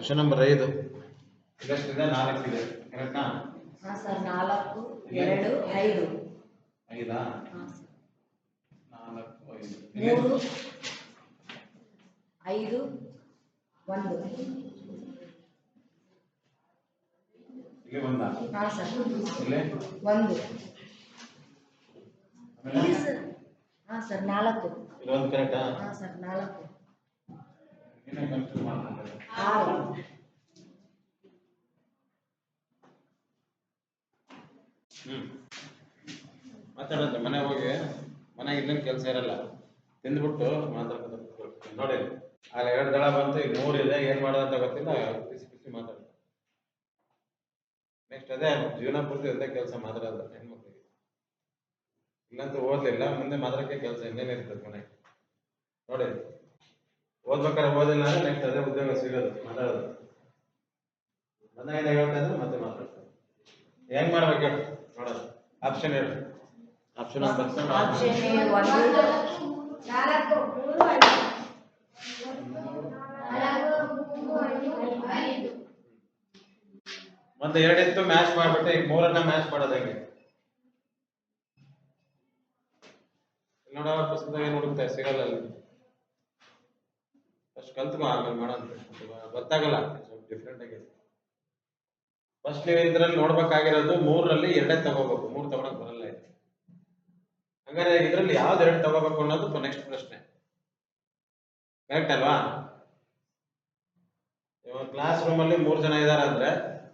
Question number ಐದು ಇದೆಷ್ಟಿದೆ ನಾಲ್ಕಿದೆ ಕರೆಕ್ಟಾ ಹಾಂ ಸರ್ ನಾಲ್ಕು ಎರಡು ಐದು ಐದಾ ಹಾಂ ಸರ್ ನಾಲ್ಕು ಐದು ಮೂರು ಐದು ಒಂದು ಇಲ್ಲಿ ಒಂದ ಹಾಂ ಸರ್ ಇಲ್ಲಿ ಒಂದು ಆಮೇಲೆ ಇಲ್ಲಿ ಸರ್ ಹಾಂ ಸರ್ ನಾಲ್ಕು ಇಲ್ಲಿ ಒಂದು ಕರೆಕ್ಟಾ ಹಾಂ ಸರ್ ನಾಲ್ಕು ಹ್ಮ್. ಮಾತಾಡೋದು ಮನೆಗೆ ಹೋಗಿ ಮನೆಗೆ ಇಲ್ಲಿನ ಕೆಲಸ ಇರಲ್ಲ. ತಿಂದ್ಬಿಟ್ಟು ಮಾತಾಡ್ಕೊಂಡು ನೋಡಿ. ಅಲ್ಲಿ ಎರಡು ದಳ ಬಂತು, ಈಗ ಇದೆ, ಏನ್ ಮಾಡೋದಂತ ಗೊತ್ತಿಲ್ಲ ಬಿಸಿ ಬಿಸಿ ಮಾತಾಡ್ತಾರೆ ನೆಕ್ಸ್ಟ್ ಅದೇ, ಜೀವನ ಪೂರ್ತಿ ಅದೇ ಕೆಲಸ ಮಾತಾಡೋದು, ಹೆಣ್ಮಕ್ಳಿಗೆ. ಇಲ್ಲಂತೂ ಓದ್ಲಿಲ್ಲ, ಮುಂದೆ ಮಾತಾಡಕ್ಕೆ ಕೆಲಸ ಇನ್ನೇನು ಇರ್ತದೆ ಮನೆಗೆ? ನೋಡಿ. ಓದ್ಬೇಕಾದ್ರೆ ಓದಿಲ್ಲ ಅಂದ್ರೆ ನೆಕ್ಸ್ಟ್ ಅದೇ ಉದ್ಯೋಗ ಸಿಗೋದು ಮಾತಾಡೋದು ಬಂದಾಗ ಹೇಳ್ತಾ ಇದ್ರೆ? ಮತ್ತೆ ಮಾತಾಡ್ತಾರೆ ಹೆಂಗ್ ಮಾಡ್ಬೇಕು ಹೇಳು? ನೋಡೋದು ಆಪ್ಷನ್ ಹೇಳು. ಆಪ್ಷನ್ ಆಪ್ಷನ್ ಒಂದು. ಎರಡಿತ್ತು ಮ್ಯಾಚ್ ಮಾಡ್ಬಿಟ್ಟು ಈಗ ಮೂರನ್ನ ಮ್ಯಾಚ್ ಮಾಡೋದು ಹೆಂಗೆ? ಇಲ್ಲಿ ನೋಡೋ ಪುಸ್ತಕದಾಗ ಏನು ಹುಡುಕ್ತಾ ಸಿಗಲ್ಲ ಅಲ್ಲಿ. ಕಲ್ತ್ಕೊ ಆಮೇಲೆ ಮಾಡೋದು ಗೊತ್ತಾಗಲ್ಲ, ಸ್ವಲ್ಪ ಡಿಫ್ರೆಂಟ್ ಆಗಿ ಫಸ್ಟ್ ನೀವು ಇದ್ರಲ್ಲಿ ನೋಡ್ಬೇಕಾಗಿರೋದು ಮೂರರಲ್ಲಿ ಎರಡೇ ತಗೋಬೇಕು. ಮೂರು ತಗೊಳಕ್ ಬರಲ್ಲ ಹಂಗಾರೆ ಇದ್ರಲ್ಲಿ ಯಾವ್ದು ಎರಡು ತಗೋಬೇಕು ಅನ್ನೋದು ನೆಕ್ಸ್ಟ್ ಪ್ರಶ್ನೆ. ಕರೆಕ್ಟ್ ಅಲ್ವಾ? ಇವಾಗ ಕ್ಲಾಸ್ ರೂಮ್ ಅಲ್ಲಿ ಮೂರ್ ಜನ ಇದಾರೆ ಅಂದ್ರೆ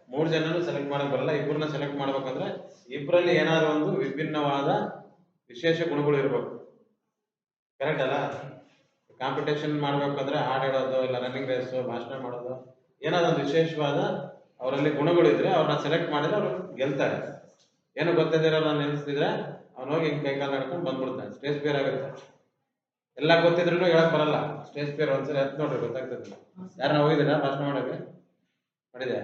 ಮೂರ್ ಜನನು ಸೆಲೆಕ್ಟ್ ಮಾಡಕ್ ಬರಲ್ಲ. ಇಬ್ಬರನ್ನ ಸೆಲೆಕ್ಟ್ ಮಾಡ್ಬೇಕಂದ್ರೆ ಇಬ್ಬರಲ್ಲಿ ಏನಾದ್ರು ಒಂದು ವಿಭಿನ್ನವಾದ ವಿಶೇಷ ಗುಣಗಳು ಇರಬೇಕು. ಕರೆಕ್ಟ್ ಅಲ್ಲ? ಕಾಂಪಿಟೇಷನ್ ಮಾಡ್ಬೇಕಂದ್ರೆ ಹಾಡ್ ಹೇಳೋದು ಇಲ್ಲ ರನ್ನಿಂಗ್ ರೇಸ್ ಭಾಷಣ ಮಾಡೋದು, ಏನಾದ್ರು ಒಂದು ವಿಶೇಷವಾದ ಅವರಲ್ಲಿ ಗುಣಗಳಿದ್ರೆ ಅವ್ರನ್ನ ಸೆಲೆಕ್ಟ್ ಮಾಡಿದ್ರೆ ಅವ್ರು ಗೆಲ್ತಾರೆ. ಏನು ಗೊತ್ತಿದ್ದೀರೋ ನೆನೆಸ್ತಿದ್ರೆ ಅವ್ನು ಹೋಗಿ ಹಿಂಗೆ ಕೈ ಕಾಲು ನಡ್ಕೊಂಡು ಬಂದ್ಬಿಡ್ತಾನೆ. ಸ್ಟೇಜ್ ಫಿಯರ್ ಆಗುತ್ತೆ. ಎಲ್ಲ ಗೊತ್ತಿದ್ರು ಹೇಳಕ್ ಬರಲ್ಲ. ಸ್ಟೇಜ್ ಫಿಯರ್ ಒಂದ್ಸರಿ ಹತ್ತು ನೋಡ್ರಿ, ಗೊತ್ತಾಗ್ತದೆ. ಯಾರನ್ನ ಹೋಗಿದ್ದೀರಾ? ಭಾಷಣ ಮಾಡೋಕೆ? ಮಾಡಿದೆ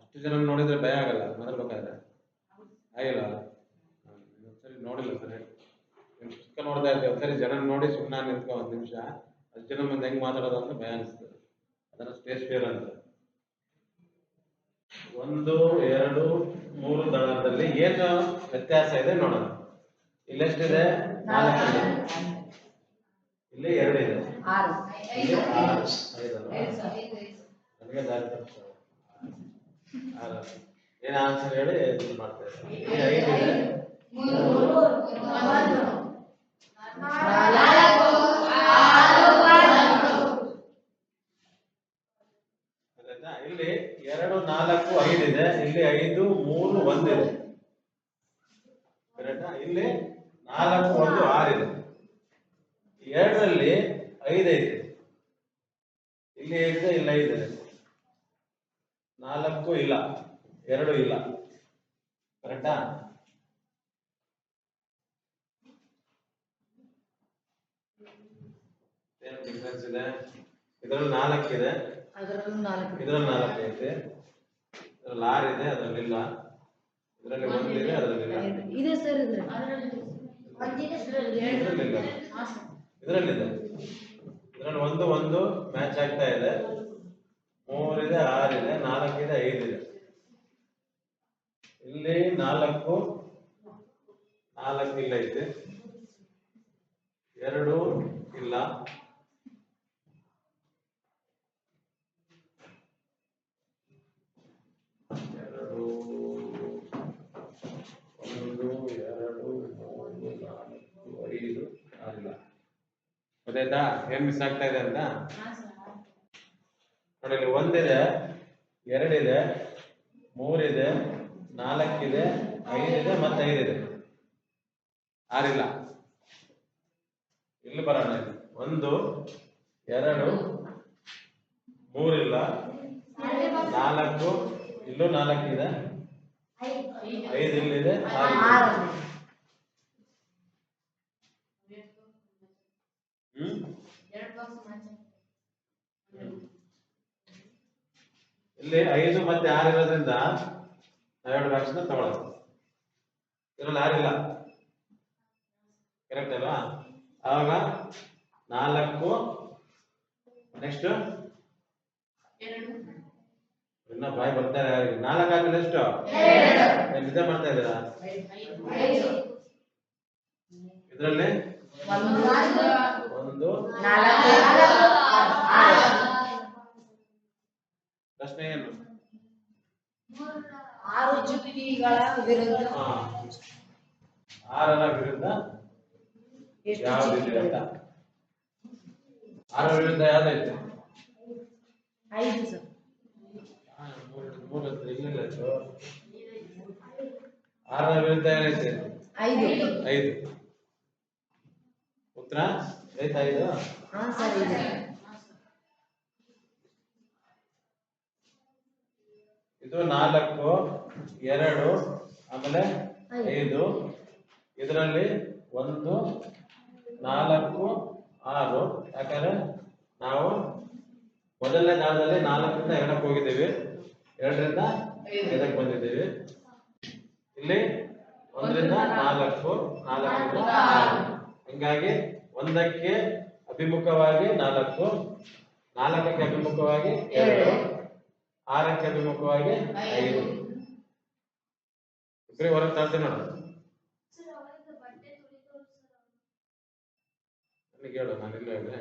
ಅಷ್ಟು ಜನ ನೋಡಿದ್ರೆ ಭಯ ಆಗಲ್ಲ, ಮಾತಾಡ್ಬೇಕಾದ್ರೆ. ಆಗಿಲ್ಲ. ಸರಿ ನೋಡಿಲ್ಲ ಸರಿ. ಪುಸ್ತಕ ನೋಡ್ತಾ ಒಂದ್ ಸರಿ ಜನ ನೋಡಿ ಸುಮ್ಮನೆ ನಿಂತ್ಕೊ ಒಂದ್ ನಿಮಿಷ. ಅಷ್ಟು ಜನ ಮುಂದೆ ಹೆಂಗ್ ಮಾತಾಡೋದು ಅಂತ ಭಯ ಅನಿಸ್ತದೆ ಅದನ್ನ ಸ್ಟೇಜ್ ಫೇರ್ ಅಂತ. ಒಂದು ಎರಡು ಮೂರು ದಳದಲ್ಲಿ ಏನು ವ್ಯತ್ಯಾಸ ಇದೆ ನೋಡೋಣ. ಇಲ್ಲೆಷ್ಟಿದೆ? ನಾಲ್ಕು ಇಲ್ಲಿ ಎರಡು ಇದೆ? ನನಗೆ ದಾರಿ. ಆರು. ಏನ್ ಆನ್ಸರ್ ಹೇಳಿ ಇದು ಮಾಡ್ತಾ ಇದ್ದಾರೆ. ಐದು ಇದೆ? ಇಲ್ಲಿ ಎರಡು, ನಾಲ್ಕು, ಐದು ಇದೆ. ಇಲ್ಲಿ ಐದು, ಮೂರು, ಒಂದಿದೆ. ಕರೆಕ್ಟಾ ಇಲ್ಲಿ ನಾಲ್ಕು, ಒಂದು, ಆರಿದೆ. ಎರಡರಲ್ಲಿ ಐದೈತೆ ಇಲ್ಲಿ ಐದಿದೆ ಇಲ್ಲ ಐದಿದೆ ನಾಲ್ಕು ಇಲ್ಲ. ಎರಡು ಇಲ್ಲ. ಕರೆಕ್ಟಾ ಏನು ಡಿಫ್ರೆನ್ಸ್ ಇದೆ? ಇದರಲ್ಲಿ ಇದೆ. ಅದರಲ್ಲೂ ನಾಲ್ಕು ಇದರಲ್ಲಿ ನಾಲ್ಕು ಐತೆ. ಇದರಲ್ಲಿ ಆರು ಇದೆ ಅದರಲ್ಲಿ ಇಲ್ಲ. ಇದರಲ್ಲಿ ಒಂದಿದೆ ಅದರಲ್ಲಿ ಇಲ್ಲ. ಇದೆ ಸರ್ ಇದ್ರಲ್ಲಿ. ಇದರಲ್ಲಿಲ್ಲ ಇದರಲ್ಲಿದೆ ಇದರಲ್ಲಿ ಒಂದು ಒಂದು ಮ್ಯಾಚ್ ಆಗ್ತಾ ಇದೆ. ಮೂರಿದೆ ಆರಿದೆ ನಾಲ್ಕಿದೆ ಐದಿದೆ ಇಲ್ಲಿ ನಾಲ್ಕು ನಾಲ್ಕು ಇಲ್ಲ ಐತೆ. ಎರಡು ಇಲ್ಲ. ಎರಡು ಒಂದು ಎರಡು ಮೂರು ನಾಲ್ಕು ಐದು ಆರಿಲ್ಲ ಗೊತ್ತಾಯ್ತಾ? ಏನ್ ಮಿಸ್ ಆಗ್ತಾ ಇದೆ ಅಂತ? ನೋಡಿ ಇಲ್ಲಿ ಒಂದಿದೆ ಎರಡಿದೆ ಮೂರಿದೆ ನಾಲ್ಕಿದೆ ಐದಿದೆ ಮತ್ತೆ ಐದಿದೆ. ಆರಿಲ್ಲ. ಇಲ್ಲಿ ಬರೋಣ. ಒಂದು ಎರಡು ಮೂರಿಲ್ಲ. ನಾಲ್ಕು ಇಲ್ಲೂ ಇದೆ. ಐದು ಇಲ್ಲಿದೆ ಇಲ್ಲಿ ಐದು ಮತ್ತೆ ಆರು ಇರೋದ್ರಿಂದ ನಾವೆರಡು ಬಾಕ್ಸ್ನ ತಗೊಳ್ಳೋದು. ಇದರಲ್ಲಿ ಆರಿಲ್ಲ ಕರೆಕ್ಟ್ ಅಲ್ವಾ? ಆವಾಗ ನಾಲ್ಕು. ನೆಕ್ಸ್ಟ್? ಇನ್ನ ಬಾಯಿ ಬರ್ತಾರೆ ಯಾರಿಗೆ. ನಾಲ್ಕು ಹಾಕಿದ್ರೆ ಎಷ್ಟು? ನಿದ್ದೆ ಮಾಡ್ತಾ ಇದ್ದೀರಾ? ಇದರಲ್ಲಿ? ಒಂದು. ಪ್ರಶ್ನೆ ಏನು? ಆರು ಚುಕ್ಕಿಗಳ ವಿರುದ್ಧ. ಆರರ ವಿರುದ್ಧ. ಎಷ್ಟು ಯಾವ್ದಿದೆ ಚುಕ್ಕಿಗಳು? ಅಂತ? ಆರರ ವಿರುದ್ಧ ಯಾವ್ದೈತೆ ಐದು ಸರ್. ಆರರ ವಿರುದ್ಧ ಏನೈತೆ ಉತ್ತರ? ಐತಾ ಐದು? ಹಾ ಸರ್ ಇದೆ ಇದು ನಾಲ್ಕು ಎರಡು ಆಮೇಲೆ ಐದು. ಇದರಲ್ಲಿ ಒಂದು ನಾಲ್ಕು ಆರು. ಯಾಕಂದ್ರೆ ನಾವು ಮೊದಲನೇ ದಾಳದಲ್ಲಿ ನಾಲ್ಕರಿಂದ ಎರಡಕ್ಕೆ ಹೋಗಿದ್ದೀವಿ. ಎರಡರಿಂದ ಐದಕ್ಕೆ ಬಂದಿದ್ದೀವಿ. ಇಲ್ಲಿ ಒಂದರಿಂದ ನಾಲ್ಕು. ನಾಲ್ಕರಿಂದ ಆರು. ಹಿಂಗಾಗಿ ಒಂದಕ್ಕೆ ಅಭಿಮುಖವಾಗಿ ನಾಲ್ಕು ನಾಲ್ಕಕ್ಕೆ ಅಭಿಮುಖವಾಗಿ ಎರಡು ಆರಕ್ಕೆ ಅಭಿಮುಖವಾಗಿ ಐದು. ಇಬ್ಬರಿಗೆ ಹೊರಗೆ ತರ್ತೀನಿ ನೋಡು. ನನಗೆ ಹೇಳು ನಾನು ಇಲ್ಲೇ ಇದ್ರೆ.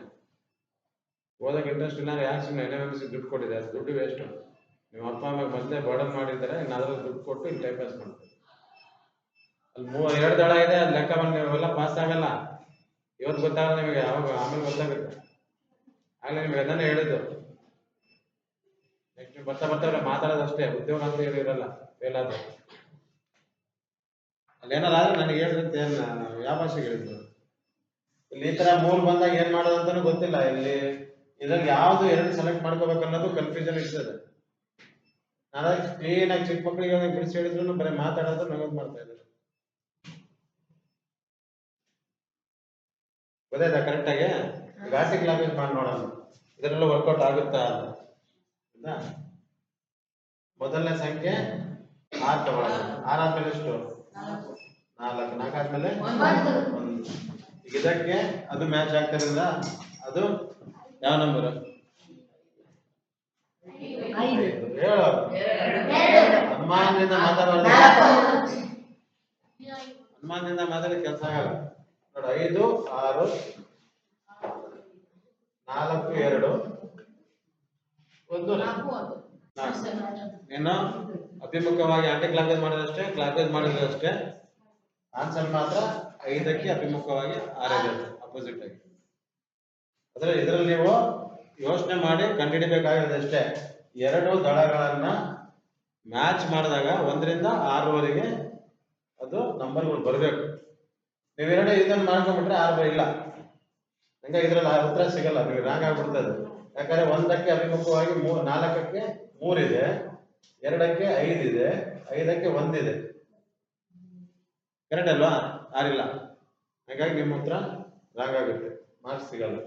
ಓದಕ್ಕೆ ಇಂಟ್ರೆಸ್ಟ್ ಇಲ್ಲ ಯಾರು ಸುಮ್ಮನೆ ಎನ್ ಎಂ ಸಿ ದುಡ್ಡು ಕೊಟ್ಟಿದೆ ಅದು ದುಡ್ಡು ವೇಸ್ಟ್ ನಿಮ್ಮ ಅಪ್ಪ ಅಮ್ಮ ಮೊದಲೇ ಬರ್ಡನ್ ಮಾಡಿದ್ದಾರೆ ಇನ್ನಾದ್ರೂ ದುಡ್ಡು ಕೊಟ್ಟು ಇಲ್ಲಿ ಟೈಮ್ ಪಾಸ್ ಮಾಡ್ತೀವಿ ಅಲ್ಲಿ ಮೂವ, ಎರಡು ದಳ ಇದೆ, ಅದು ಲೆಕ್ಕ ಬಂದು ನೀವೆಲ್ಲ ಪಾಸ್ ಆಗಲ್ಲ. ಇವತ್ತು ಗೊತ್ತಾಗಲ್ಲ ನಿಮಗೆ ಯಾವಾಗ ಆಮೇಲೆ ಗೊತ್ತಾಗುತ್ತೆ. ಆಗಲೇ ನಿಮ್ಗೆ ಅದನ್ನೇ ಹೇಳಿದ್ದು. ನೆಕ್ಸ್ಟ್ ಬರ್ತಾ ಬರ್ತಾ ಅವ್ರೆ ಮಾತಾಡೋದಷ್ಟೇ ಉದ್ಯೋಗ ಅಂತ ಏನು ಇರಲ್ಲ ಫೇಲ್ ಆದ್ರೆ ಅಲ್ಲಿ ಏನಾರ ಆದ್ರೆ ನನಗೆ ನಾನು ಯಾವ ಭಾಷೆಗೆ ಹೇಳಿದ್ದು? ಇಲ್ಲಿ ಈ ತರ ಮೂರ್ ಬಂದಾಗ ಏನ್ ಮಾಡೋದು ಅಂತಾನು ಗೊತ್ತಿಲ್ಲ. ಇಲ್ಲಿ ಇದ್ರಲ್ಲಿ ಯಾವ್ದು ಎರಡು ಸೆಲೆಕ್ಟ್ ಮಾಡ್ಕೋಬೇಕು ಅನ್ನೋದು ಕನ್ಫ್ಯೂಷನ್ ಇರ್ತದೆ. ನಾನು ಕ್ಲೀನ್ ಆಗಿ ಚಿಕ್ಕ ಮಕ್ಕಳಿಗೆ ಬಿಡಿಸಿ ಹೇಳಿದ್ರು ಬರೀ ಮಾತಾಡೋದು ನಗೋದು ಮಾಡ್ತಾ ಇದ್ದಾರೆ. ಗೊತ್ತಾಯ್ತಾ ಕರೆಕ್ಟ್ ಆಗಿ? ಗಾಸಿಕ್ ಲ್ಯಾಂಗ್ವೇಜ್ ಮಾಡಿ ನೋಡೋಣ. ಇದರಲ್ಲೂ ವರ್ಕೌಟ್ ಆಗುತ್ತಾ ಅಂತ? ಮೊದಲನೇ ಸಂಖ್ಯೆ ಆರ್ ತಗೊಳ್ಳೋಣ. ಆರ್ ಆದ್ಮೇಲೆ ಎಷ್ಟು? ನಾಲ್ಕು. ನಾಲ್ಕು. ಆದ್ಮೇಲೆ ಒಂದು. ಇದಕ್ಕೆ ಅದು ಮ್ಯಾಚ್ ಆಗ್ತಿರೋದ್ರಿಂದ ಅದು ಯಾವ ನಂಬರ್ ಹನುಮಾನ್ದಿಂದ ಹೇಳು ಅನುಮಾನದಿಂದ ಮಾತಾಡೋದು. ಅನುಮಾನದಿಂದ ಮಾತಾಡಿ ಕೆಲಸ ಆಗಲ್ಲ. ನೋಡ ಐದು ಆರು ನಾಲ್ಕು ಎರಡು. ಒಂದು ಏನೋ ನೀನು ಅಭಿಮುಖವಾಗಿ ಆಂಟಿ ಕ್ಲಾಕ್ ಮಾಡಿದ್ರಷ್ಟೇ ಕ್ಲಾಕ್ ಮಾಡಿದ್ರಷ್ಟೇ ಆನ್ಸರ್ ಮಾತ್ರ ಐದಕ್ಕೆ ಅಭಿಮುಖವಾಗಿ ಆರಿದೆ ಅಪೋಸಿಟ್ ಆಗಿ. ಅಂದ್ರೆ ಇದರಲ್ಲಿ ನೀವು ಯೋಚನೆ ಮಾಡಿ ಕಂಡುಹಿಡಿಬೇಕಾಗಿರೋದಷ್ಟೇ ಎರಡು ದಳಗಳನ್ನ ಮ್ಯಾಚ್ ಮಾಡಿದಾಗ ಒಂದರಿಂದ ಆರೂವರೆಗೆ ಅದು ನಂಬರ್ಗಳು ಬರಬೇಕು. ನೀವೆರಡು ಇದನ್ನ ಮಾಡ್ಕೊಂಡ್ಬಿಟ್ರೆ ಆರು ಇಲ್ಲ. ಹಂಗ ಇದ್ರಲ್ಲಿ ಆ ಉತ್ತರ ಸಿಗಲ್ಲ ನೀವು ರಾಂಗ್ ಆಗ್ಬಿಡ್ತದೆ. ಯಾಕಂದ್ರೆ ಒಂದಕ್ಕೆ ಅಭಿಮುಖವಾಗಿ ಮೂರ್ ನಾಲ್ಕಕ್ಕೆ ಮೂರಿದೆ, ಎರಡಕ್ಕೆ ಐದಿದೆ, ಐದಕ್ಕೆ ಒಂದಿದೆ. ಕರೆಕ್ಟ್ ಅಲ್ವಾ? ಆರಿಲ್ಲ ಹಾಗಾಗಿ ನಿಮ್ಮ ಹತ್ರ ರಾಂಗ್ ಆಗುತ್ತೆ. ಮಾರ್ಕ್ಸ್ ಸಿಗಲ್ಲ.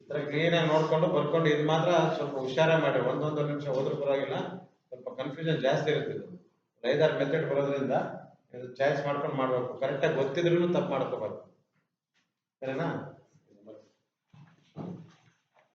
ಈ ತರ ಕ್ಲೀನ್ ಆಗಿ ನೋಡ್ಕೊಂಡು ಬರ್ಕೊಂಡು ಇದು ಮಾತ್ರ ಸ್ವಲ್ಪ ಹುಷಾರ ಮಾಡಿ. ಒಂದೊಂದು ನಿಮಿಷ ಹೋದ್ರೆ ಪರವಾಗಿಲ್ಲ. ಸ್ವಲ್ಪ ಕನ್ಫ್ಯೂಷನ್ ಜಾಸ್ತಿ ಇರುತ್ತೆ ಇದು. ಐದಾರು ಮೆಥಡ್ ಬರೋದ್ರಿಂದ ಇದು ಚಾಯ್ಸ್ ಮಾಡ್ಕೊಂಡು ಮಾಡ್ಬೇಕು. ಕರೆಕ್ಟಾಗಿ ಗೊತ್ತಿದ್ರು ತಪ್ಪು ಮಾಡ್ಕೋಬಾರ್ದು. ಸರಿನಾ?